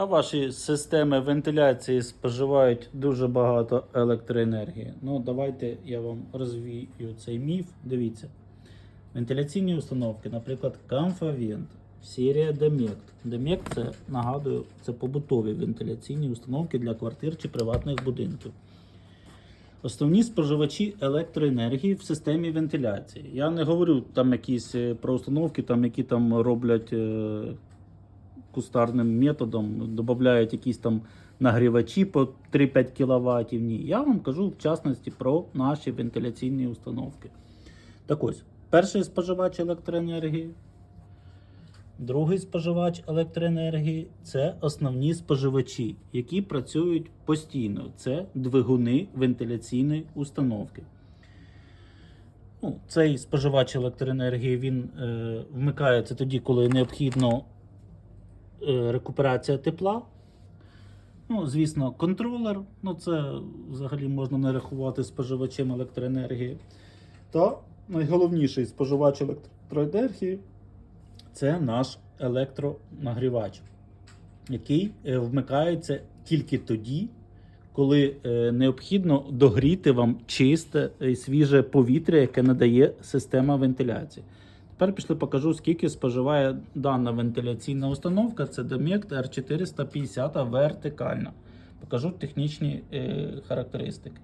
А ваші системи вентиляції споживають дуже багато електроенергії. Ну, давайте я вам розвію цей міф. Дивіться. Вентиляційні установки, наприклад, Comfavent, серія Demect. Demect це, нагадую, це побутові вентиляційні установки для квартир чи приватних будинків. Основні споживачі електроенергії в системі вентиляції. Я не говорю там якісь е, про установки, там, які там роблять е, кустарним методом, додають якісь там нагрівачі по 3-5 кВт. Ні. Я вам кажу в частності про наші вентиляційні установки. Так ось, перший споживач електроенергії, другий споживач електроенергії це основні споживачі, які працюють постійно. Це двигуни вентиляційної установки. Ну, цей споживач електроенергії він е, вмикається тоді, коли необхідно рекуперація тепла. Ну, звісно, контролер. Ну, це взагалі можна не рахувати споживачем електроенергії. Та найголовніший споживач електроенергії це наш електронагрівач, який е, вмикається тільки тоді, коли е, необхідно догріти вам чисте і свіже повітря, яке надає система вентиляції. Тепер пішли покажу, скільки споживає дана вентиляційна установка. Це Demect R450 вертикальна. Покажу технічні е, характеристики.